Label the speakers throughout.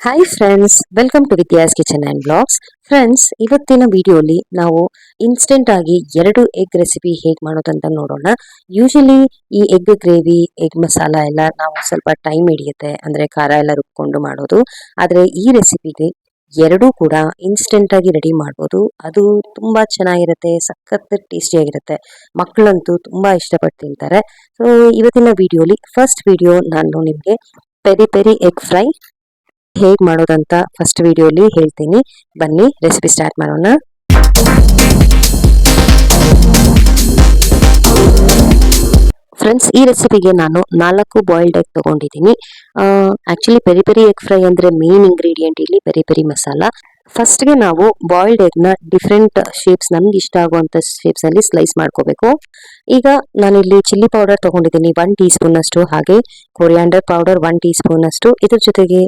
Speaker 1: Hi friends welcome to Vidya's kitchen and blogs friends ಇವತ್ತಿನ ವಿಡಿಯೋಲಿ ನಾವು ಇನ್ಸ್ಟೆಂಟ್ ಆಗಿ ಎರಡು ಎಗ್ ರೆಸಿಪಿ ಹೇಗೆ ಮಾಡೋದಂತ ನೋಡೋಣ. ಯೂಶಲಿ ಈ ಎಗ್ ಗ್ರೇವಿ ಎಗ್ ಮಸಾಲ ಎಲ್ಲ ನಾವು ಸ್ವಲ್ಪ ಟೈಮ್ ಹಿಡಿಯುತ್ತೆ, ಅಂದರೆ ಖಾರ ಎಲ್ಲ ರುಬ್ಕೊಂಡು ಮಾಡೋದು. ಆದರೆ ಈ ರೆಸಿಪಿಗೆ ಎರಡೂ ಕೂಡ ಇನ್ಸ್ಟೆಂಟ್ ಆಗಿ ರೆಡಿ ಮಾಡ್ಬೋದು. ಅದು ತುಂಬ ಚೆನ್ನಾಗಿರುತ್ತೆ, ಸಖತ್ ಟೇಸ್ಟಿಯಾಗಿರುತ್ತೆ ಮಕ್ಕಳಂತೂ ತುಂಬ ಇಷ್ಟಪಟ್ಟು ತಿಂತಾರೆ. ಸೊ ಇವತ್ತಿನ ವಿಡಿಯೋಲಿ ಫಸ್ಟ್ ವಿಡಿಯೋ ನಾನು ನಿಮಗೆ ಪೆರಿ ಪೆರಿ ಎಗ್ ಫ್ರೈ ಹೇಗ್ ಮಾಡೋದಂತ ಫಸ್ಟ್ ವಿಡಿಯೋಲಿ ಹೇಳ್ತೀನಿ. ಬನ್ನಿ ರೆಸಿಪಿ ಸ್ಟಾರ್ಟ್ ಮಾಡೋಣ. ಫ್ರೆಂಡ್ಸ್ ಈ ರೆಸಿಪಿಗೆ ನಾನು ನಾಲ್ಕು ಬಾಯ್ಲ್ಡ್ ಎಗ್ ತಗೊಂಡಿದ್ದೀನಿ. Actually peri peri egg fry ಅಂದ್ರೆ ಮೇನ್ ಇಂಗ್ರೀಡಿಯೆಂಟ್ ಇಲ್ಲಿ ಪೆರಿ ಪೆರಿ ಮಸಾಲ. ಫಸ್ಟ್ಗೆ ನಾವು ಬಾಯ್ಲ್ಡ್ ಎಗ್ನ ಡಿಫ್ರೆಂಟ್ ಶೇಪ್ಸ್ ನಮ್ಗೆ ಇಷ್ಟ ಆಗುವಂಥ ಶೇಪ್ಸ್ ಅಲ್ಲಿ ಸ್ಲೈಸ್ ಮಾಡ್ಕೋಬೇಕು. ಈಗ ನಾನಿಲ್ಲಿ ಚಿಲ್ಲಿ ಪೌಡರ್ ತಗೊಂಡಿದ್ದೀನಿ ಒನ್ ಟೀ ಸ್ಪೂನಷ್ಟು ಹಾಗೆ ಕೊರಿಯಾಂಡರ್ ಪೌಡರ್ ಒನ್ ಟೀ ಸ್ಪೂನಷ್ಟು ಇದ್ರ ಜೊತೆಗೆ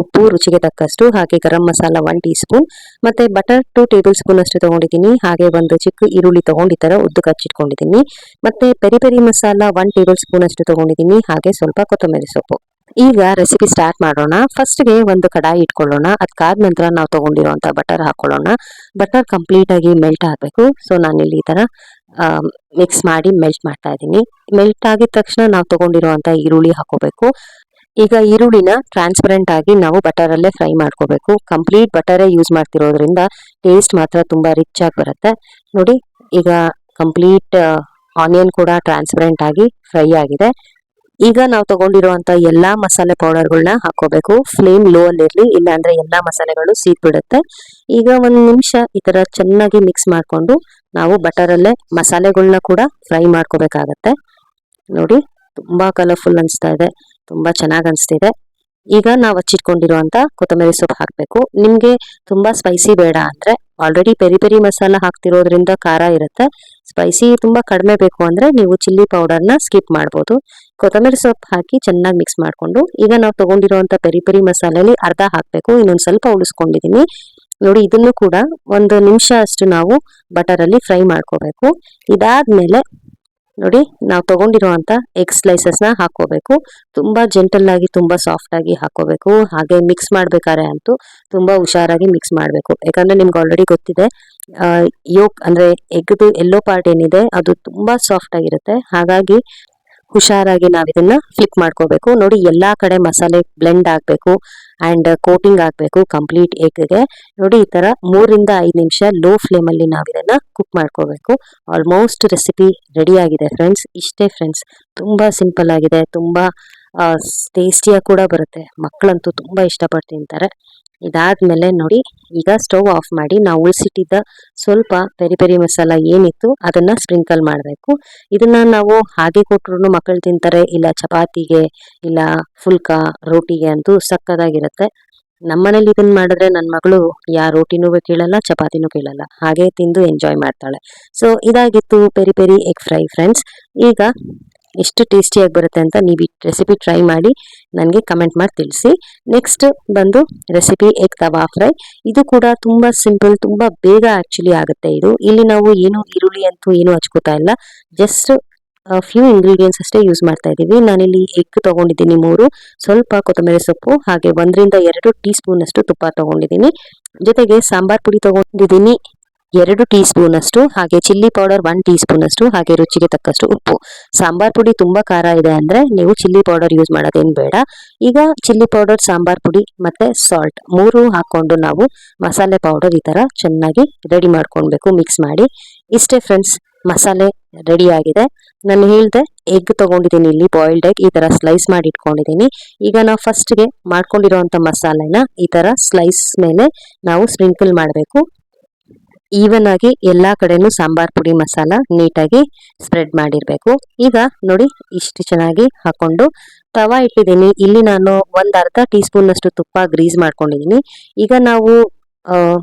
Speaker 1: ಉಪ್ಪು, ರುಚಿಗೆ ತಕ್ಕಷ್ಟು ಹಾಗೆ garam masala one teaspoon ಮತ್ತೆ ಬಟರ್ ಟು ಟೇಬಲ್ ಸ್ಪೂನ್ ಅಷ್ಟು ತಗೊಂಡಿದ್ದೀನಿ. ಹಾಗೆ ಒಂದು ಚಿಕ್ಕ ಈರುಳ್ಳಿ ತಗೊಂಡಿತರ ಉದ್ದು ಕಚ್ಚಿಟ್ಕೊಂಡಿದ್ದೀನಿ ಮತ್ತೆ peri peri masala one tablespoon ಅಷ್ಟು ತಗೊಂಡಿದ್ದೀನಿ. ಹಾಗೆ ಸ್ವಲ್ಪ ಕೊತ್ತಂಬರಿ ಸೊಪ್ಪು. ಈಗ ರೆಸಿಪಿ ಸ್ಟಾರ್ಟ್ ಮಾಡೋಣ. ಫಸ್ಟ್ಗೆ ಒಂದು ಕಡಾಯಿ ಇಟ್ಕೊಳ್ಳೋಣ. ಅದಕ್ಕಾದ ನಂತರ ನಾವು ತಗೊಂಡಿರುವಂತ ಬಟರ್ ಹಾಕೊಳ್ಳೋಣ. ಬಟರ್ ಕಂಪ್ಲೀಟ್ ಆಗಿ ಮೆಲ್ಟ್ ಆಗಬೇಕು. ಸೊ ನಾನಿಲ್ಲಿ ಈ ಥರ ಮಿಕ್ಸ್ ಮಾಡಿ ಮೆಲ್ಟ್ ಮಾಡ್ತಾ ಇದ್ದೀನಿ. ಮೆಲ್ಟ್ ಆಗಿದ ತಕ್ಷಣ ನಾವು ತಗೊಂಡಿರುವಂತ ಈರುಳ್ಳಿ ಹಾಕೋಬೇಕು. ಈಗ ಈರುಳ್ಳಿನ ಟ್ರಾನ್ಸ್ಪರೆಂಟ್ ಆಗಿ ನಾವು ಬಟರ್ ಅಲ್ಲೇ ಫ್ರೈ ಮಾಡ್ಕೋಬೇಕು. ಕಂಪ್ಲೀಟ್ ಬಟರೇ ಯೂಸ್ ಮಾಡ್ತಿರೋದ್ರಿಂದ ಟೇಸ್ಟ್ ಮಾತ್ರ ತುಂಬಾ ರಿಚ್ ಆಗಿ ಬರುತ್ತೆ. ನೋಡಿ, ಈಗ ಕಂಪ್ಲೀಟ್ ಆನಿಯನ್ ಕೂಡ ಟ್ರಾನ್ಸ್ಪರೆಂಟ್ ಆಗಿ ಫ್ರೈ ಆಗಿದೆ. ಈಗ ನಾವು ತಗೊಂಡಿರುವಂತ ಎಲ್ಲಾ ಮಸಾಲೆ ಪೌಡರ್ಗಳನ್ನ ಹಾಕೋಬೇಕು ಫ್ಲೇಮ್ ಲೋ ಅಲ್ಲಿ ಇರ್ಲಿ, ಇಲ್ಲಾಂದ್ರೆ ಎಲ್ಲಾ ಮಸಾಲೆಗಳು ಸೀಟ್ ಬಿಡುತ್ತೆ. ಈಗ ಒಂದ್ ನಿಮಿಷ ಈ ತರ ಚೆನ್ನಾಗಿ ಮಿಕ್ಸ್ ಮಾಡ್ಕೊಂಡು ನಾವು ಬಟರ್ ಅಲ್ಲೇ ಮಸಾಲೆಗಳನ್ನ ಕೂಡ ಫ್ರೈ ಮಾಡ್ಕೋಬೇಕಾಗತ್ತೆ. ನೋಡಿ, ತುಂಬಾ ಕಲರ್ಫುಲ್ ಅನ್ಸ್ತಾ ಇದೆ. ತುಂಬಾ ಚೆನ್ನಾಗಿ ಅನಿಸ್ತಿದೆ. ಈಗ ನಾವು ಹಚ್ಚಿಟ್ಕೊಂಡಿರುವಂತ ಕೊತ್ತಂಬರಿ ಸೊಪ್ಪು ಹಾಕಬೇಕು. ನಿಮಗೆ ತುಂಬಾ ಸ್ಪೈಸಿ ಬೇಡ ಅಂದ್ರೆ ಆಲ್ರೆಡಿ ಪೆರಿ ಪೆರಿ ಮಸಾಲ ಹಾಕ್ತಿರೋದ್ರಿಂದ ಖಾರ ಇರುತ್ತೆ. ಸ್ಪೈಸಿ ತುಂಬಾ ಕಡಿಮೆ ಬೇಕು ಅಂದ್ರೆ ನೀವು ಚಿಲ್ಲಿ ಪೌಡರ್ನ ಸ್ಕಿಪ್ ಮಾಡ್ಬೋದು. ಕೊತ್ತಂಬರಿ ಸೊಪ್ಪು ಹಾಕಿ ಚೆನ್ನಾಗಿ ಮಿಕ್ಸ್ ಮಾಡಿಕೊಂಡು ಈಗ ನಾವು ತಗೊಂಡಿರುವಂತ ಪೆರಿ ಪೆರಿ ಮಸಾಲೆಯಲ್ಲಿ ಅರ್ಧ ಹಾಕಬೇಕು. ಇನ್ನೊಂದು ಸ್ವಲ್ಪ ಉಳಿಸ್ಕೊಂಡಿದ್ದೀನಿ ನೋಡಿ ಇದನ್ನು ಕೂಡ ಒಂದು ನಿಮಿಷ ಅಷ್ಟು ನಾವು ಬಟರಲ್ಲಿ ಫ್ರೈ ಮಾಡ್ಕೋಬೇಕು. ಇದಾದ್ಮೇಲೆ ನೋಡಿ, ನಾವು ತಗೊಂಡಿರುವಂತ ಎಗ್ ಸ್ಲೈಸಸ್ನ ಹಾಕೋಬೇಕು ತುಂಬಾ ಜೆಂಟಲ್ ಆಗಿ, ತುಂಬಾ ಸಾಫ್ಟ್ ಆಗಿ ಹಾಕೋಬೇಕು ಹಾಗೆ ಮಿಕ್ಸ್ ಮಾಡ್ಬೇಕಾದ್ರೆ ಅಂತೂ ತುಂಬಾ ಹುಷಾರಾಗಿ ಮಿಕ್ಸ್ ಮಾಡಬೇಕು. ಯಾಕಂದ್ರೆ ನಿಮ್ಗೆ ಆಲ್ರೆಡಿ ಗೊತ್ತಿದೆ ಯೋಕ್ ಅಂದ್ರೆ ಎಗ್ದು ಎಲ್ಲೋ ಪಾರ್ಟ್ ಏನಿದೆ, ಅದು ತುಂಬಾ ಸಾಫ್ಟ್ ಆಗಿರುತ್ತೆ. ಹಾಗಾಗಿ ಹುಷಾರಾಗಿ ನಾವು ಇದನ್ನ ಫ್ಲಿಪ್ ಮಾಡ್ಕೋಬೇಕು. ನೋಡಿ, ಎಲ್ಲಾ ಕಡೆ ಮಸಾಲೆ ಬ್ಲೆಂಡ್ ಆಗಬೇಕು. ಅಂಡ್ ಕೋಟಿಂಗ್ ಆಗಬೇಕು ಕಂಪ್ಲೀಟ್ ಎಗ್ಗೆ ನೋಡಿ ಈ ತರ ಮೂರಿಂದ ಐದು ನಿಮಿಷ ಲೋ ಫ್ಲೇಮ್ ಅಲ್ಲಿ ನಾವು ಇದನ್ನ ಕುಕ್ ಮಾಡ್ಕೋಬೇಕು. ಆಲ್ಮೋಸ್ಟ್ ರೆಸಿಪಿ ರೆಡಿ ಆಗಿದೆ ಫ್ರೆಂಡ್ಸ್ ಇಷ್ಟೇ ಫ್ರೆಂಡ್ಸ್ ತುಂಬಾ ಸಿಂಪಲ್ ಆಗಿದೆ. ತುಂಬಾ ಟೇಸ್ಟಿಯಾಗಿ ಕೂಡ ಬರುತ್ತೆ. ಮಕ್ಕಳಂತೂ ತುಂಬಾ ಇಷ್ಟಪಟ್ಟು ತಿಂತಾರೆ ಇದಾದ್ಮೇಲೆ ನೋಡಿ, ಈಗ ಸ್ಟವ್ ಆಫ್ ಮಾಡಿ ನಾವು ಉಳಿಸಿಟ್ಟಿದ್ದ ಸ್ವಲ್ಪ ಪೆರಿ ಪೆರಿ ಮಸಾಲ ಏನಿತ್ತು ಅದನ್ನ ಸ್ಪ್ರಿಂಕಲ್ ಮಾಡಬೇಕು. ಇದನ್ನ ನಾವು ಹಾಗೆ ಕೊಟ್ಟರು ಮಕ್ಕಳು ತಿಂತಾರೆ, ಇಲ್ಲ ಚಪಾತಿಗೆ, ಇಲ್ಲ ಫುಲ್ಕಾ ರೋಟಿಗೆ ಅಂತೂ ಸಕ್ಕದಾಗಿರುತ್ತೆ. ನಮ್ಮನೇಲಿ ಇದನ್ನ ಮಾಡಿದ್ರೆ ನನ್ನ ಮಗಳು ಯಾ ರೋಟಿನೂ ಕೇಳಲ್ಲ, ಚಪಾತಿನೂ ಕೇಳಲ್ಲ, ಹಾಗೆ ತಿಂದು ಎಂಜಾಯ್ ಮಾಡ್ತಾಳೆ. ಸೊ ಇದಾಗಿತ್ತು peri peri egg fry friends ಈಗ ಎಷ್ಟು ಟೇಸ್ಟಿಯಾಗಿ ಬರುತ್ತೆ ಅಂತ ನೀವು ಈ ರೆಸಿಪಿ ಟ್ರೈ ಮಾಡಿ ನನಗೆ ಕಮೆಂಟ್ ಮಾಡಿ ತಿಳಿಸಿ. ನೆಕ್ಸ್ಟ್ ಬಂದು ರೆಸಿಪಿ ಎಗ್ ತವಾ ಫ್ರೈ ಇದು ಕೂಡ ತುಂಬ ಸಿಂಪಲ್ ತುಂಬ ಬೇಗ ಆ್ಯಕ್ಚುಲಿ ಆಗುತ್ತೆ ಇದು. ಇಲ್ಲಿ ನಾವು ಏನು ಈರುಳ್ಳಿ ಅಂತೂ ಏನು ಹಚ್ಕೋತಾ ಇಲ್ಲ. ಜಸ್ಟ್ ಫ್ಯೂ ಇಂಗ್ರೀಡಿಯೆಂಟ್ಸ್ ಅಷ್ಟೇ ಯೂಸ್ ಮಾಡ್ತಾ ಇದ್ದೀವಿ. ನಾನಿಲ್ಲಿ ಎಗ್ ತೊಗೊಂಡಿದ್ದೀನಿ ಮೂರು. ಸ್ವಲ್ಪ ಕೊತ್ತಂಬರಿ ಸೊಪ್ಪು, ಹಾಗೆ ಒಂದರಿಂದ ಎರಡು ಟೀ ಸ್ಪೂನ್ ಅಷ್ಟು ತುಪ್ಪ ತಗೊಂಡಿದ್ದೀನಿ. ಜೊತೆಗೆ ಸಾಂಬಾರ್ ಪುಡಿ ತಗೊಂಡಿದ್ದೀನಿ. ಎರಡು ಟೀ ಸ್ಪೂನ್ ಅಷ್ಟು ಹಾಗೆ chilli powder one teaspoon ಅಷ್ಟು ಹಾಗೆ ರುಚಿಗೆ ತಕ್ಕಷ್ಟು ಉಪ್ಪು. ಸಾಂಬಾರ್ ಪುಡಿ ತುಂಬಾ ಖಾರ ಇದೆ ಅಂದ್ರೆ ನೀವು ಚಿಲ್ಲಿ ಪೌಡರ್ ಯೂಸ್ ಮಾಡೋದೇನು ಬೇಡ. ಈಗ ಚಿಲ್ಲಿ ಪೌಡರ್, ಸಾಂಬಾರ್ ಪುಡಿ ಮತ್ತೆ ಸಾಲ್ಟ್ ಮೂರು ಹಾಕೊಂಡು ನಾವು ಮಸಾಲೆ ಪೌಡರ್ ಈ ತರ ಚೆನ್ನಾಗಿ ರೆಡಿ ಮಾಡ್ಕೊಳ್ಬೇಕು ಮಿಕ್ಸ್ ಮಾಡಿ. ಇಷ್ಟೇ ಫ್ರೆಂಡ್ಸ್ ಮಸಾಲೆ ರೆಡಿ ಆಗಿದೆ. ನಾನು ಹೇಳಿದೆ ಎಗ್ ತಗೊಂಡಿದ್ದೀನಿ ಇಲ್ಲಿ ಬಾಯ್ಲ್ಡ್ ಎಗ್ ಈ ತರ ಸ್ಲೈಸ್ ಮಾಡಿ ಇಟ್ಕೊಂಡಿದ್ದೀನಿ. ಈಗ ನಾವು ಫಸ್ಟ್ಗೆ ಮಾಡ್ಕೊಂಡಿರೋವಂಥ ಮಸಾಲೆನ ಈ ತರ ಸ್ಲೈಸ್ ಮೇಲೆ ನಾವು ಸ್ಪ್ರಿಂಕಲ್ ಮಾಡಬೇಕು. ಈವನ್ ಆಗಿ ಎಲ್ಲಾ ಕಡೆನೂ ಸಾಂಬಾರ್ ಪುಡಿ ಮಸಾಲ ನೀಟಾಗಿ ಸ್ಪ್ರೆಡ್ ಮಾಡಿರ್ಬೇಕು. ಈಗ ನೋಡಿ ಇಷ್ಟು ಚೆನ್ನಾಗಿ ಹಾಕೊಂಡು ತವಾ ಇಟ್ಟಿದ್ದೀನಿ. ಇಲ್ಲಿ ನಾನು ಒಂದ್ ಅರ್ಧ ಟೀ ಸ್ಪೂನ್ ಅಷ್ಟು ತುಪ್ಪ ಗ್ರೀಸ್ ಮಾಡ್ಕೊಂಡಿದ್ದೀನಿ. ಈಗ ನಾವು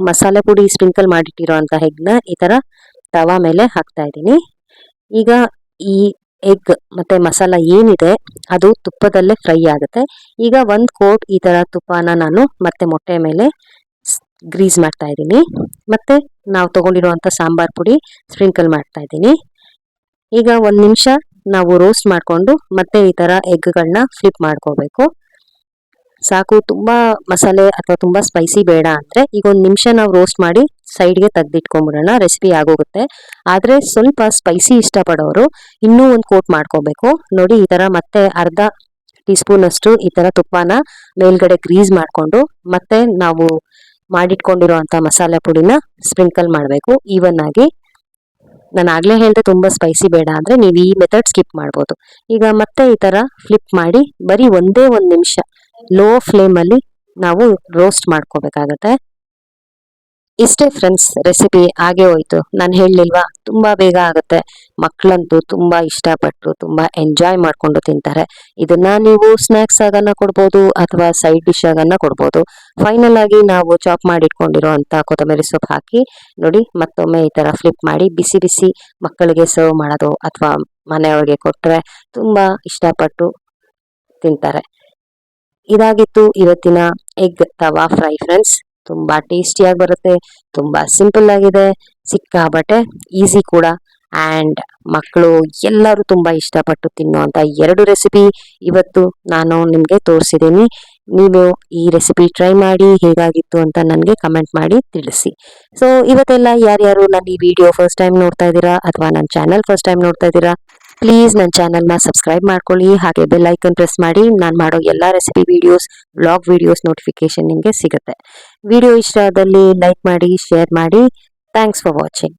Speaker 1: ಮಸಾಲೆ ಪುಡಿ ಸ್ಪ್ರಿಂಕಲ್ ಮಾಡಿಟ್ಟಿರೋ ಅಂತ ಹೆಗ್ನ ಈ ತರ ತವಾ ಮೇಲೆ ಹಾಕ್ತಾ ಇದ್ದೀನಿ. ಈಗ ಈ ಎಗ್ ಮತ್ತೆ ಮಸಾಲ ಏನಿದೆ ಅದು ತುಪ್ಪದಲ್ಲೇ ಫ್ರೈ ಆಗುತ್ತೆ. ಈಗ ಒಂದ್ ಕೋಟ್ ಈ ತರ ತುಪ್ಪನ ನಾನು ಮತ್ತೆ ಮೊಟ್ಟೆ ಮೇಲೆ ಗ್ರೀಸ್ ಮಾಡ್ತಾ ಇದ್ದೀನಿ. ಮತ್ತೆ ನಾವು ತಗೊಂಡಿರುವಂತ ಸಾಂಬಾರ್ ಪುಡಿ ಸ್ಪ್ರಿಂಕಲ್ ಮಾಡ್ತಾ ಇದ್ದೀನಿ. ಈಗ ಒಂದು ನಿಮಿಷ ನಾವು ರೋಸ್ಟ್ ಮಾಡ್ಕೊಂಡು ಮತ್ತೆ ಈ ತರ ಎಗ್ಗಳನ್ನ ಫ್ಲಿಪ್ ಮಾಡ್ಕೋಬೇಕು. ಸಾಕು, ತುಂಬಾ ಮಸಾಲೆ ಅಥವಾ ತುಂಬಾ ಸ್ಪೈಸಿ ಬೇಡ ಅಂದ್ರೆ ಈಗ ಒಂದು ನಿಮಿಷ ನಾವು ರೋಸ್ಟ್ ಮಾಡಿ ಸೈಡ್ಗೆ ತೆಗ್ದಿಟ್ಕೊಂಡ್ಬಿಡೋಣ ರೆಸಿಪಿ ಆಗೋಗುತ್ತೆ. ಆದರೆ ಸ್ವಲ್ಪ ಸ್ಪೈಸಿ ಇಷ್ಟಪಡೋರು ಇನ್ನೂ ಒಂದು ಕೋಟ್ ಮಾಡ್ಕೋಬೇಕು. ನೋಡಿ, ಈ ತರ ಮತ್ತೆ ಅರ್ಧ ಟೀ ಸ್ಪೂನ್ ಅಷ್ಟು ಈ ತರ ತುಪ್ಪನ ಮೇಲ್ಗಡೆ ಗ್ರೀಸ್ ಮಾಡ್ಕೊಂಡು ಮತ್ತೆ ನಾವು ಮಾಡಿಟ್ಕೊಂಡಿರುವಂತ ಮಸಾಲೆ ಪುಡಿನ ಸ್ಪ್ರಿಂಕಲ್ ಮಾಡಬೇಕು. ಈವನ್ ಆಗಿ ನಾನು ಆಗ್ಲೇ ಹೇಳಿದೆ ತುಂಬಾ ಸ್ಪೈಸಿ ಬೇಡ ಅಂದ್ರೆ ನೀವು ಈ ಮೆಥಡ್ ಸ್ಕಿಪ್ ಮಾಡ್ಬೋದು. ಈಗ ಮತ್ತೆ ಈ ತರ ಫ್ಲಿಪ್ ಮಾಡಿ ಬರೀ ಒಂದೇ ಒಂದು ನಿಮಿಷ ಲೋ ಫ್ಲೇಮ್ ಅಲ್ಲಿ ನಾವು ರೋಸ್ಟ್ ಮಾಡ್ಕೋಬೇಕಾಗತ್ತೆ. ಇಷ್ಟೇ ಫ್ರೆಂಡ್ಸ್ ರೆಸಿಪಿ ಆಗೇ ಹೋಯ್ತು. ನಾನು ಹೇಳಲಿಲ್ವಾ? ತುಂಬ ಬೇಗ ಆಗುತ್ತೆ. ಮಕ್ಕಳಂತೂ ತುಂಬ ಇಷ್ಟಪಟ್ಟು ತುಂಬ ಎಂಜಾಯ್ ಮಾಡಿಕೊಂಡು ತಿಂತಾರೆ. ಇದನ್ನ ನೀವು ಸ್ನ್ಯಾಕ್ಸ್ ಆಗನ್ನ ಕೊಡ್ಬೋದು ಅಥವಾ ಸೈಡ್ ಡಿಶ್ ಆಗನ್ನ ಕೊಡ್ಬೋದು. ಫೈನಲ್ ಆಗಿ ನಾವು ಚಾಪ್ ಮಾಡಿಟ್ಕೊಂಡಿರೋ ಅಂತ ಕೊತ್ತಂಬರಿ ಸೊಪ್ಪು ಹಾಕಿ, ನೋಡಿ ಮತ್ತೊಮ್ಮೆ ಈ ಥರ ಫ್ಲಿಪ್ ಮಾಡಿ ಬಿಸಿ ಬಿಸಿ ಮಕ್ಕಳಿಗೆ ಸರ್ವ್ ಮಾಡೋದು ಅಥವಾ ಮನೆಯವ್ರಿಗೆ ಕೊಟ್ಟರೆ ತುಂಬ ಇಷ್ಟಪಟ್ಟು ತಿಂತಾರೆ. ಇದಾಗಿತ್ತು ಇವತ್ತಿನ ಎಗ್ ತವಾ ಫ್ರೈ ಫ್ರೆಂಡ್ಸ್ ತುಂಬಾ ಟೇಸ್ಟಿಯಾಗಿ ಬರುತ್ತೆ, ತುಂಬಾ ಸಿಂಪಲ್ ಆಗಿದೆ ಸಿಕ್ಕಾಬಟ್ಟೆ ಈಸಿ ಕೂಡ. ಆ್ಯಂಡ್ ಮಕ್ಕಳು ಎಲ್ಲರೂ ತುಂಬಾ ಇಷ್ಟಪಟ್ಟು ತಿನ್ನುವಂಥ ಎರಡು ರೆಸಿಪಿ ಇವತ್ತು ನಾನು ನಿಮಗೆ ತೋರಿಸಿದ್ದೀನಿ ನೀವು ಈ ರೆಸಿಪಿ ಟ್ರೈ ಮಾಡಿ ಹೇಗಾಗಿತ್ತು ಅಂತ ನನಗೆ ಕಮೆಂಟ್ ಮಾಡಿ ತಿಳಿಸಿ. ಸೊ ಇವತ್ತೆಲ್ಲ ಯಾರ್ಯಾರು ನನ್ನ ಈ ವಿಡಿಯೋ ಫಸ್ಟ್ ಟೈಮ್ ನೋಡ್ತಾ ಇದ್ದೀರಾ ಅಥವಾ ನನ್ನ ಚಾನಲ್ ಫಸ್ಟ್ ಟೈಮ್ ನೋಡ್ತಾ ಇದ್ದೀರಾ ಪ್ಲೀಸ್ ನನ್ನ ಚಾನಲ್ನ ಸಬ್ಸ್ಕ್ರೈಬ್ ಮಾಡ್ಕೊಳ್ಳಿ. ಹಾಗೆ ಬೆಲ್ ಐಕನ್ ಪ್ರೆಸ್ ಮಾಡಿ. ನಾನು ಮಾಡೋ ಎಲ್ಲ recipe videos blog videos notification ನಿಮಗೆ ಸಿಗುತ್ತೆ. ವಿಡಿಯೋ ಇಷ್ಟ ಆದಲ್ಲಿ ಲೈಕ್ ಮಾಡಿ ಶೇರ್ ಮಾಡಿ. Thanks for watching